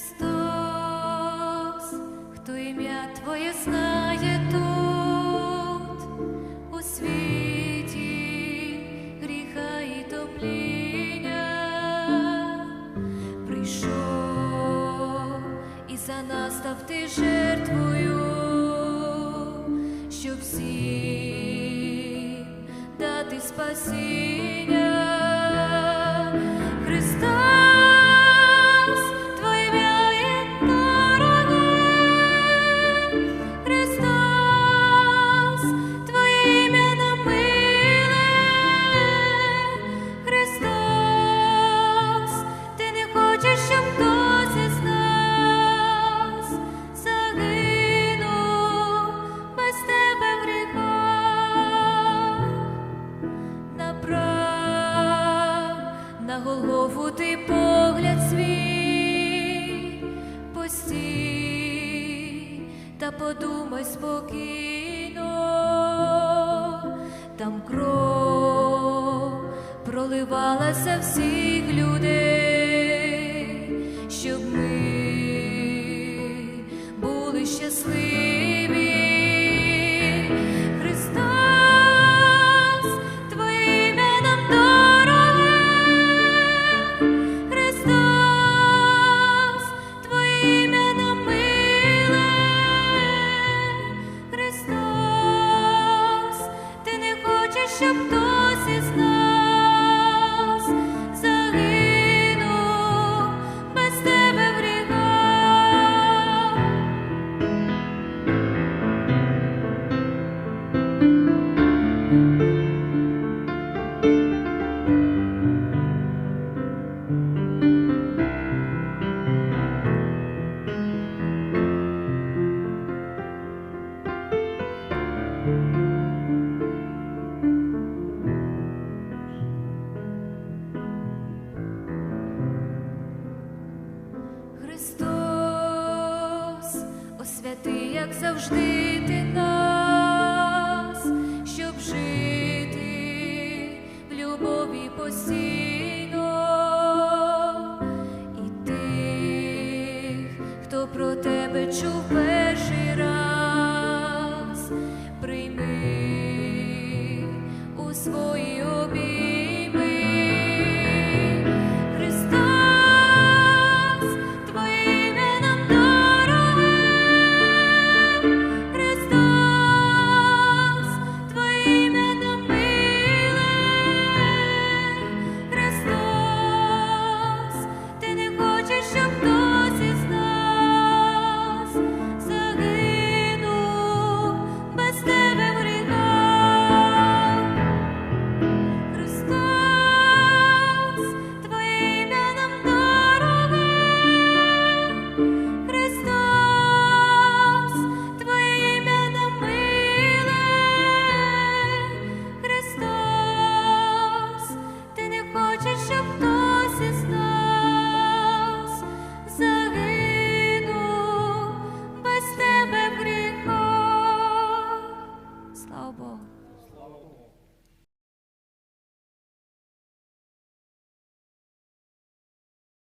Христос, хто ім'я Твоє знає тут у світі гріха і топління, прийшов і за нас став ти жертвою, щоб всім дати спасіння. Подумай спокійно, там кров проливалася всіх людей, щоб ми були щасливі. Хтось із нас освяти, як завжди ти нас, Слава Богу.